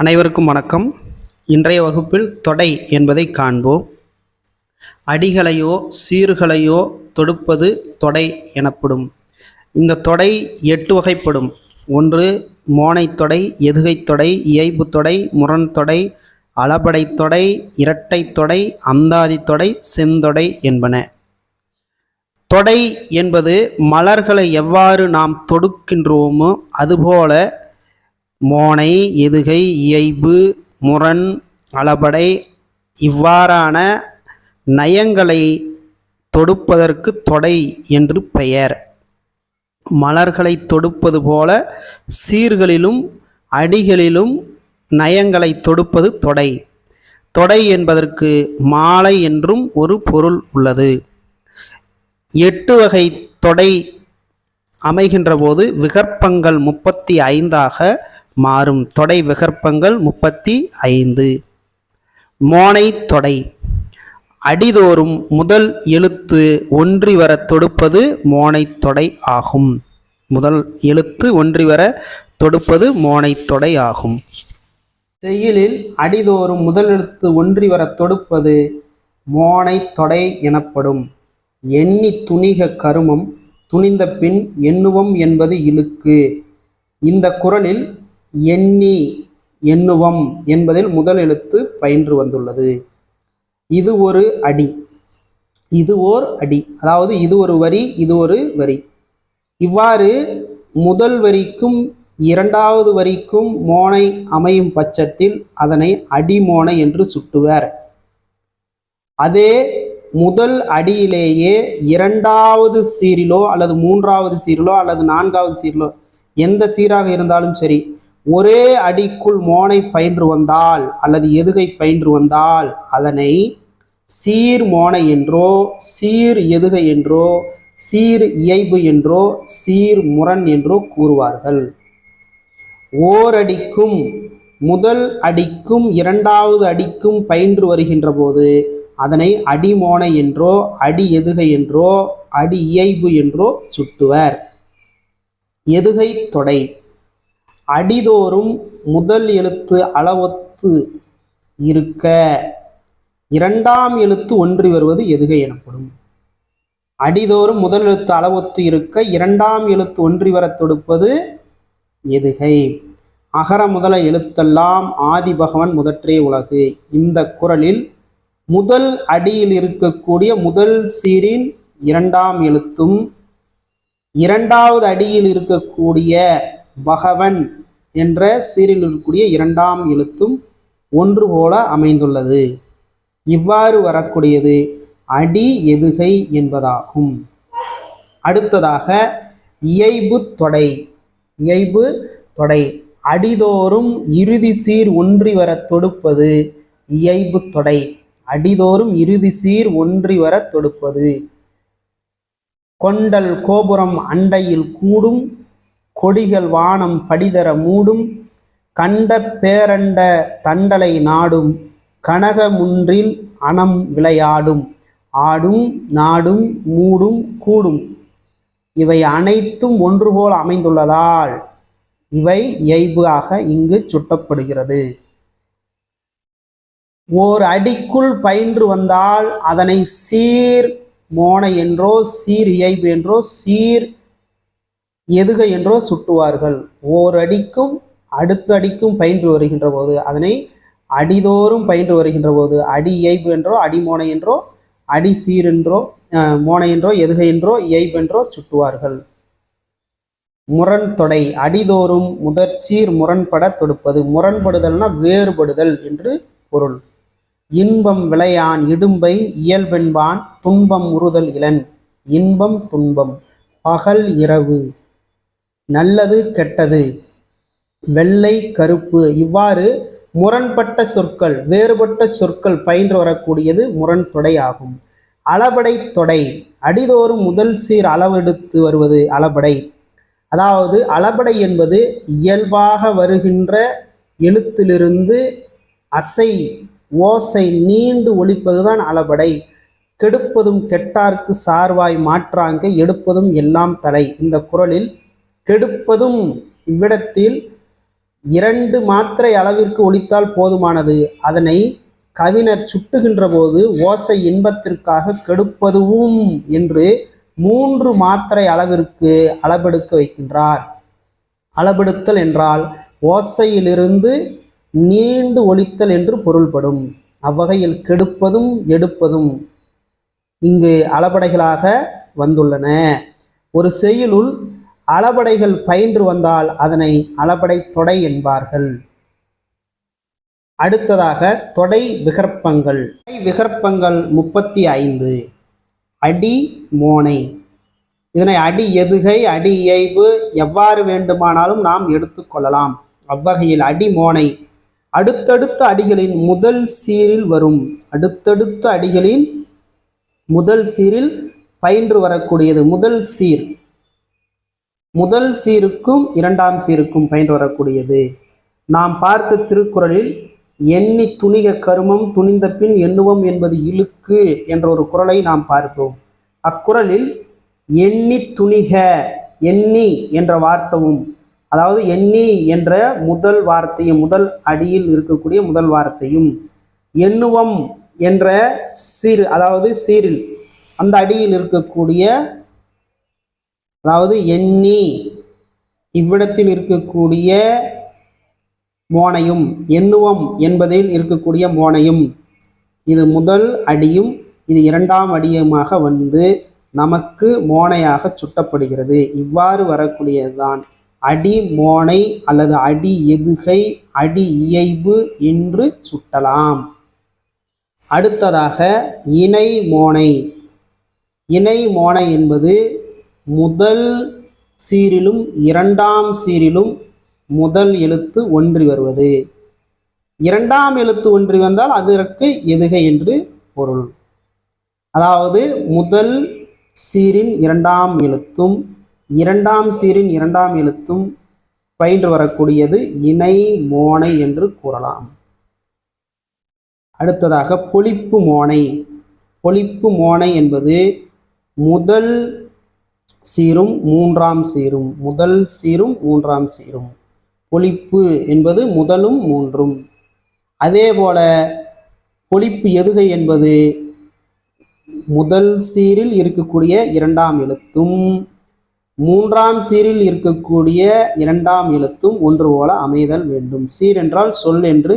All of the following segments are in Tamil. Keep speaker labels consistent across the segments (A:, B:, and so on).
A: அனைவருக்கும் வணக்கம் இன்றைய வகுப்பில் தொடை என்பதை காண்போம் அடிகளையோ சீர்களையோ தொடுப்பது தொடை எனப்படும் இந்த தொடை எட்டு வகைப்படும் ஒன்று மோனைத்தொடை எதுகைத்தொடை இயைபுத்தொடை முரண்தொடை அளபடைத்தொடை இரட்டைத்தொடை அந்தாதித்தொடை செந்தொடை என்பன தொடை என்பது மலர்களை எவ்வாறு நாம் தொடுக்கின்றோமோ அதுபோல மோனை எதுகை இயைபு முரண் அளபடை இவ்வாறான நயங்களை தொடுப்பதற்கு தொடை என்று பெயர் மலர்களை தொடுப்பது போல சீர்களிலும் அடிகளிலும் நயங்களை தொடுப்பது தொடை தொடை என்பதற்கு மாலை என்றும் ஒரு பொருள் உள்ளது எட்டு வகை தொடை அமைகின்ற போது விகற்பங்கள் முப்பத்தி ஐந்தாக மாறும் தொடை விகற்பங்கள் முப்பத்தி ஐந்து மோனை தொடை அடிதோறும் முதல் எழுத்து ஒன்றி வர தொடுப்பது மோனை தொடை ஆகும் முதல் எழுத்து ஒன்றி வர தொடுப்பது மோனை தொடை ஆகும் செய்யலில் அடிதோறும் முதல் எழுத்து ஒன்றி வர தொடுப்பது மோனை தொடை எனப்படும் எண்ணி துணிக கருமம் துணிந்த பின் எண்ணுவம் என்பது இழுக்கு இந்த குரலில் எண்ணி எண்ணுவம் என்பதில் முதல் எழுத்து பயின்று வந்துள்ளது இது ஒரு அடி இது ஓர் அடி அதாவது இது ஒரு வரி இது ஒரு வரி இவ்வாறு முதல் வரிக்கும் இரண்டாவது வரிக்கும் மோனை அமையும் பட்சத்தில் அதனை அடிமோனை என்று சுட்டுவர் அதே முதல் அடியிலேயே இரண்டாவது சீரிலோ அல்லது மூன்றாவது சீரிலோ அல்லது நான்காவது சீரிலோ எந்த சீராக இருந்தாலும் சரி ஒரே அடிக்குள் மோனை பயின்று வந்தால் அல்லது எதுகை பயின்று வந்தால் அதனை சீர் மோனை என்றோ சீர் எதுகை என்றோ சீர் இயைபு என்றோ சீர் முரண் என்றோ கூறுவார்கள் ஓரடிக்கும் முதல் அடிக்கும் இரண்டாவது அடிக்கும் பயின்று வருகின்ற போது அதனை அடிமோனை என்றோ அடி எதுகை என்றோ அடி இயைபு என்றோ சுட்டுவர் எதுகை தொடை அடிதோறும் முதல் எழுத்து அளவொத்து இருக்க இரண்டாம் எழுத்து ஒன்றி வருவது எதுகை எனப்படும் அடிதோறும் முதல் எழுத்து அளவொத்து இருக்க இரண்டாம் எழுத்து ஒன்றி வர தொடுப்பது எதுகை அகர முதல எழுத்தெல்லாம் ஆதி பகவன் முதற்றே உலகு இந்த குரலில் முதல் அடியில் இருக்கக்கூடிய முதல் சீரின் இரண்டாம் எழுத்தும் இரண்டாவது அடியில் இருக்கக்கூடிய பகவன் என்ற சீரில் இருக்கக்கூடிய இரண்டாம் எழுத்தும் ஒன்று போல அமைந்துள்ளது இவ்வாறு வரக்கூடியது அடி எதுகை என்பதாகும் அடுத்ததாக இயைபு தொடை இயைபு தொடை அடிதோறும் இறுதி சீர் ஒன்றி வர தொடுப்பது இயைபு தொடை அடிதோறும் இறுதி சீர் ஒன்றி வர தொடுப்பது கொண்டல் கோபுரம் அண்டையில் கூடும் கொடிகள் வானம் படிதர மூடும் கண்ட பேரண்ட தண்டலை நாடும் கனகமுன்றில் அணம் விளையாடும் ஆடும் நாடும் மூடும் கூடும் இவை அனைத்தும் ஒன்றுபோல் அமைந்துள்ளதால் இவை இயல்பாக இங்கு சுட்டப்படுகிறது ஓர் அடிக்குள் பயின்று வந்தால் அதனை சீர் மோனை என்றோ சீர் இயல்பு என்றோ சீர் எதுக என்றோ சுட்டுவார்கள் ஓரடிக்கும் அடுத்த அடிக்கும் பயின்று வருகின்ற போது அதனை அடிதோறும் பயின்று வருகின்ற போது அடி இயைபு என்றோ அடிமோனை என்றோ அடி சீரென்றோ மோனை என்றோ எதுகை என்றோ என்றோ சுட்டுவார்கள் முரண் தொடை அடிதோறும் முதற்சீர் முரண்பட தொடுப்பது முரண்படுதல்னா வேறுபடுதல் என்று பொருள் இன்பம் விளையான் இடும்பை இயல்பென்பான் துன்பம் உறுதல் இளன் இன்பம் துன்பம் பகல் இரவு நல்லது கெட்டது வெள்ளை கருப்பு இவ்வாறு முரண்பட்ட சொற்கள் வேறுபட்ட சொற்கள் பயின்று வரக்கூடியது முரண் தொடை ஆகும் அளபடை தொடை அடிதோறும் முதல் சீர் அளவெடுத்து வருவது அளபடை அதாவது அளபடை என்பது இயல்பாக வருகின்ற எழுத்திலிருந்து அசை ஓசை நீண்டு ஒழிப்பதுதான் அளபடை கெடுப்பதும் கெட்டார்க்கு சார்வாய் மாற்றாங்க எடுப்பதும் எல்லாம் தலை இந்த குரலில் கெடுப்பதும் இவ்விடத்தில் இரண்டு மாத்திரை அளவிற்கு ஒழித்தால் போதுமானது அதனை கவிஞர் சுட்டுகின்ற போது ஓசை இன்பத்திற்காக கெடுப்பதுவும் என்று மூன்று மாத்திரை அளவிற்கு அளபெடுக்க வைக்கின்றார் அளபெடுத்தல் என்றால் ஓசையிலிருந்து நீண்டு ஒழித்தல் என்று பொருள்படும் அவ்வகையில் கெடுப்பதும் எடுப்பதும் இங்கு அளபடைகளாக வந்துள்ளன ஒரு செய்யுளுள் அளபடைகள் பயின்று வந்தால் அதனை அளபடை தொடை என்பார்கள் அடுத்ததாக தொடை விகற்பங்கள் தொடை விகற்பங்கள் முப்பத்தி ஐந்து அடி மோனை இதனை அடி எதுகை அடி இயைவு எவ்வாறு வேண்டுமானாலும் நாம் எடுத்துக்கொள்ளலாம் அவ்வகையில் அடி மோனை அடுத்தடுத்த அடிகளின் முதல் சீரில் வரும் அடுத்தடுத்த அடிகளின் முதல் சீரில் பயின்று வரக்கூடியது முதல் சீர் முதல் சீருக்கும் இரண்டாம் சீருக்கும் பயின்று வரக்கூடியது நாம் பார்த்த திருக்குறளில் எண்ணி துணிக கருமம் துணிந்த பின் எண்ணுவம் என்பது இழுக்கு என்ற ஒரு குரலை நாம் பார்த்தோம் அக்குறளில் எண்ணி துணிக எண்ணி என்ற வார்த்தையும் அதாவது எண்ணி என்ற முதல் வார்த்தையும் முதல் அடியில் இருக்கக்கூடிய முதல் வார்த்தையும் எண்ணுவம் என்ற சீர் அதாவது சீரில் அந்த அடியில் இருக்கக்கூடிய அதாவது எண்ணி இவ்விடத்தில் இருக்கக்கூடிய மோனையும் எண்ணுவம் என்பதில் இருக்கக்கூடிய மோனையும் இது முதல் அடியும் இது இரண்டாம் அடியுமாக வந்து நமக்கு மோனையாக சுட்டப்படுகிறது இவ்வாறு வரக்கூடியதுதான் அடி மோனை அல்லது அடி எதுகை அடி இயைபு என்று சுட்டலாம் அடுத்ததாக இணை மோனை இணை மோனை என்பது முதல் சீரிலும் இரண்டாம் சீரிலும் முதல் எழுத்து ஒன்றி வருவது இரண்டாம் எழுத்து ஒன்றி வந்தால் அதற்கு எதுகை என்று பொருள் அதாவது முதல் சீரின் இரண்டாம் எழுத்தும் இரண்டாம் சீரின் இரண்டாம் எழுத்தும் பயின்று வரக்கூடியது இணை மோனை என்று கூறலாம் அடுத்ததாக பொழிப்பு மோனை பொழிப்பு மோனை என்பது முதல் சீரும் மூன்றாம் சீரும் முதல் சீரும் மூன்றாம் சீரும் பொழிப்பு என்பது முதலும் மூன்றும் அதே போல பொழிப்பு எதுகை என்பது முதல் சீரில் இருக்கக்கூடிய இரண்டாம் எழுத்தும் மூன்றாம் சீரில் இருக்கக்கூடிய இரண்டாம் எழுத்தும் ஒன்று போல அமைதல் வேண்டும் சீர் என்றால் சொல் என்று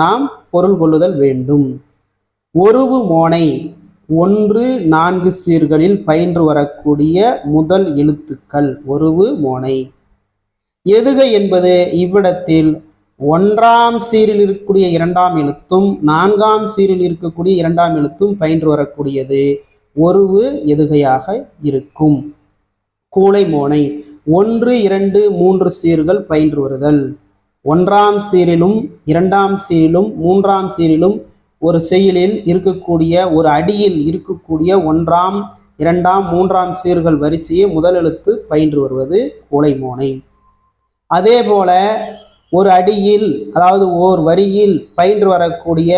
A: நாம் பொருள் கொள்ளுதல் வேண்டும் ஒருவு மோனை ஒன்று நான்கு சீர்களில் பயின்று வரக்கூடிய முதல் எழுத்துக்கள் ஒருவு மோனை எதுக என்பது இவ்விடத்தில் ஒன்றாம் சீரில் இருக்கக்கூடிய இரண்டாம் எழுத்தும் நான்காம் சீரில் இருக்கக்கூடிய இரண்டாம் எழுத்தும் பயின்று வரக்கூடியது ஒருவு எதுகையாக இருக்கும் கூளை மோனை ஒன்று இரண்டு மூன்று சீர்கள் பயின்று வருதல் ஒன்றாம் சீரிலும் இரண்டாம் சீரிலும் மூன்றாம் சீரிலும் ஒரு செயலில் இருக்கக்கூடிய ஒரு அடியில் இருக்கக்கூடிய ஒன்றாம் இரண்டாம் மூன்றாம் சீர்கள் வரிசையை முதலெழுத்து பயின்று வருவது ஓலைமோனை அதே போல ஒரு அடியில் அதாவது ஓர் வரியில் பயின்று வரக்கூடிய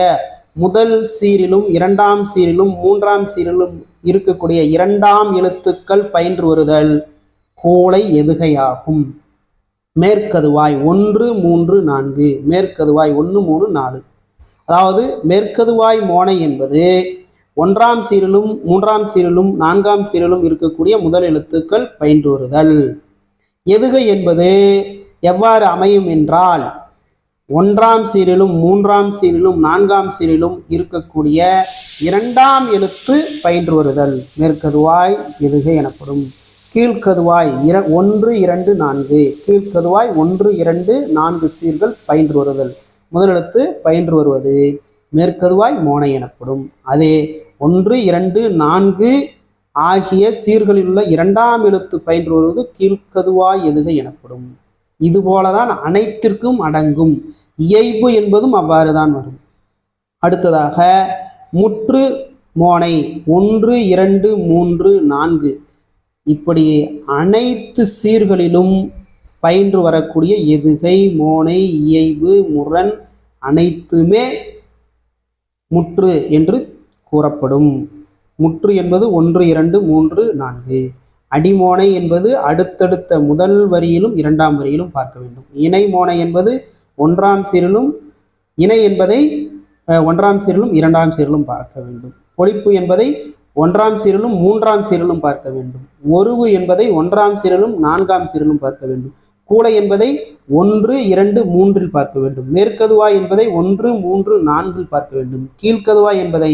A: முதல் சீரிலும் இரண்டாம் சீரிலும் மூன்றாம் சீரிலும் இருக்கக்கூடிய இரண்டாம் எழுத்துக்கள் பயின்று வருதல் கோளை எதுகையாகும் மேற்கதுவாய் ஒன்று மூன்று நான்கு மேற்கதுவாய் ஒன்று மூணு நாலு அதாவது மேற்கதுவாய் மோனை என்பது ஒன்றாம் சீரலும் மூன்றாம் சீரலும் நான்காம் சீரலும் இருக்கக்கூடிய முதல் எழுத்துக்கள் பயின்றுவருதல் எதுகை என்பது எவ்வாறு அமையும் என்றால் ஒன்றாம் சீரிலும் மூன்றாம் சீரிலும் நான்காம் சீரிலும் இருக்கக்கூடிய இரண்டாம் எழுத்து பயின்று வருதல் மேற்கதுவாய் எதுகை எனப்படும் கீழ்கதுவாய் இர ஒன்று இரண்டு நான்கு கீழ்கதுவாய் ஒன்று இரண்டு நான்கு சீர்கள் பயின்று வருதல் முதலிடத்து பயின்று வருவது மேற்கதுவாய் மோனை எனப்படும் அதே ஒன்று இரண்டு நான்கு ஆகிய சீர்களில் உள்ள இரண்டாம் எழுத்து பயின்று வருவது கீழ்கதுவாய் எதுக எனப்படும் இது போலதான் அனைத்திற்கும் அடங்கும் இயைபு என்பதும் அவ்வாறு தான் வரும் அடுத்ததாக முற்று மோனை ஒன்று இரண்டு மூன்று நான்கு இப்படி அனைத்து சீர்களிலும் பயின்று வரக்கூடிய எதுகை மோனை இயைவு முரண் அனைத்துமே முற்று என்று கூறப்படும் முற்று என்பது ஒன்று இரண்டு மூன்று நான்கு அடிமோனை என்பது அடுத்தடுத்த முதல் வரியிலும் இரண்டாம் வரியிலும் பார்க்க வேண்டும் இணை மோனை என்பது ஒன்றாம் சீரிலும் இணை என்பதை ஒன்றாம் சீரிலும் இரண்டாம் சீரிலும் பார்க்க வேண்டும் பொழிப்பு என்பதை ஒன்றாம் சீரிலும் மூன்றாம் சீரிலும் பார்க்க வேண்டும் ஒருவு என்பதை ஒன்றாம் சீரிலும் நான்காம் சீரிலும் பார்க்க வேண்டும் கூடை என்பதை ஒன்று இரண்டு மூன்றில் பார்க்க வேண்டும் மேற்கதுவாய் என்பதை ஒன்று மூன்று நான்கில் பார்க்க வேண்டும் கீழ்கதுவாய் என்பதை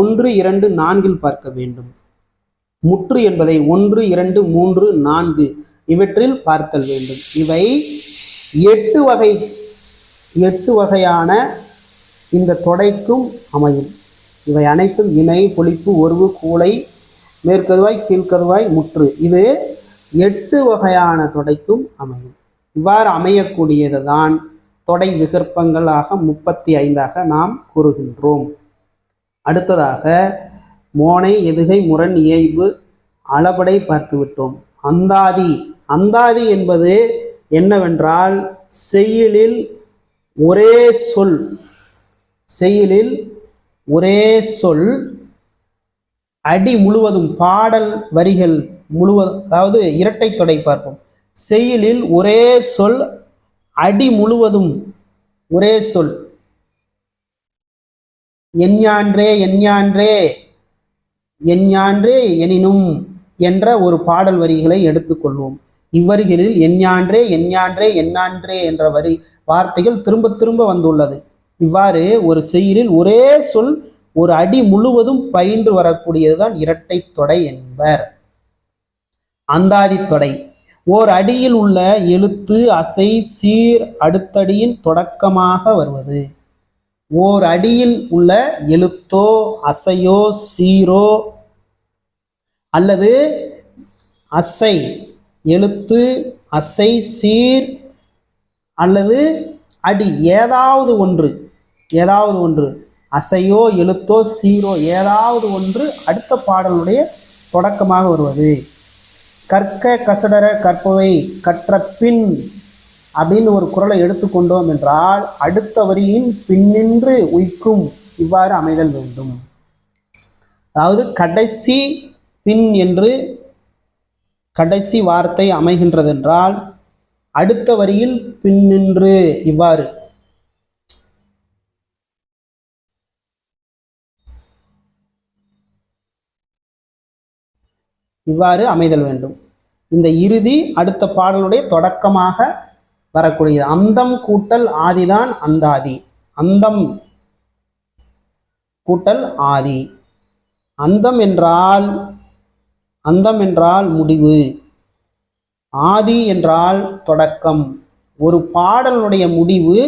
A: ஒன்று இரண்டு நான்கில் பார்க்க வேண்டும் முற்று என்பதை ஒன்று இரண்டு மூன்று நான்கு இவற்றில் பார்த்தல் வேண்டும் இவை எட்டு வகை எட்டு வகையான இந்த தொடைக்கும் அமையும் இவை அனைத்தும் இணை பொழிப்பு ஒருவு கூளை மேற்கதுவாய் கீழ்கதுவாய் முற்று இது எட்டு வகையான தொடைக்கும் அமையும் இவ்வாறு அமையக்கூடியது தான் தொடை விகற்பங்களாக முப்பத்தி ஐந்தாக நாம் கூறுகின்றோம் அடுத்ததாக மோனை எதுகை முரண் இயைபு அளபடை பார்த்துவிட்டோம் அந்தாதி அந்தாதி என்பது என்னவென்றால் செய்யலில் ஒரே சொல் செயலில் ஒரே சொல் அடி முழுவதும் பாடல் வரிகள் முழுவதும் அதாவது இரட்டை தொடை பார்ப்போம் செயலில் ஒரே சொல் அடி முழுவதும் ஒரே சொல் எஞ்ஞான்றே எஞ்ஞான்றே எஞ்ஞான்றே எனினும் என்ற ஒரு பாடல் வரிகளை எடுத்துக்கொள்வோம் இவ்வரிகளில் எஞ்ஞான்றே எஞ்ஞான்றே எண்ணான்றே என்ற வரி வார்த்தைகள் திரும்ப திரும்ப வந்துள்ளது இவ்வாறு ஒரு செயலில் ஒரே சொல் ஒரு அடி முழுவதும் பயின்று வரக்கூடியதுதான் இரட்டை தொடை என்பர் அந்தாதி தொடை ஓர் அடியில் உள்ள எழுத்து அசை சீர் அடுத்தடியின் தொடக்கமாக வருவது ஓர் அடியில் உள்ள எழுத்தோ அசையோ சீரோ அல்லது அசை எழுத்து அசை சீர் அல்லது அடி ஏதாவது ஒன்று ஏதாவது ஒன்று அசையோ எழுத்தோ சீரோ ஏதாவது ஒன்று அடுத்த பாடலுடைய தொடக்கமாக வருவது கற்க கசடர கற்பவை கற்ற பின் அப்படின்னு ஒரு குரலை எடுத்துக்கொண்டோம் என்றால் அடுத்த வரியின் பின்னின்று உய்க்கும் இவ்வாறு அமைதல் வேண்டும் அதாவது கடைசி பின் என்று கடைசி வார்த்தை அமைகின்றதென்றால் அடுத்த வரியில் பின்னின்று இவ்வாறு இவ்வாறு அமைதல் வேண்டும் இந்த இறுதி அடுத்த பாடலுடைய தொடக்கமாக வரக்கூடியது அந்தம் கூட்டல் ஆதிதான் அந்தாதி அந்தம் கூட்டல் ஆதி அந்தம் என்றால் அந்தம் என்றால் முடிவு ஆதி என்றால் தொடக்கம் ஒரு பாடலுடைய முடிவு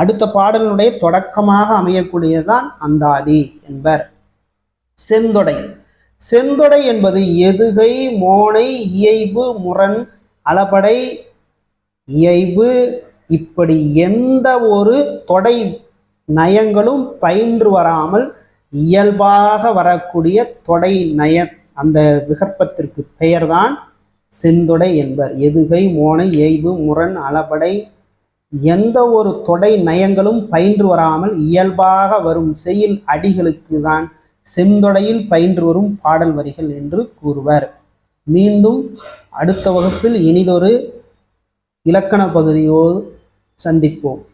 A: அடுத்த பாடலுடைய தொடக்கமாக அமையக்கூடியதுதான் அந்தாதி என்பர் செந்தொடை செந்தொடை என்பது எதுகை மோனை இயைபு முரண் அளபடை இயைபு இப்படி எந்த ஒரு தொடை நயங்களும் பயின்று வராமல் இயல்பாக வரக்கூடிய தொடை நய அந்த விகற்பத்திற்கு பெயர்தான் செந்தொடை என்பர் எதுகை மோனை இயைபு முரண் அளபடை எந்த ஒரு தொடை நயங்களும் பயின்று வராமல் இயல்பாக வரும் செயல் அடிகளுக்கு தான் செந்தொடையில் பயின்று வரும் பாடல் வரிகள் என்று கூறுவர் மீண்டும் அடுத்த வகுப்பில் இனிதொரு இலக்கண பகுதியோடு சந்திப்போம்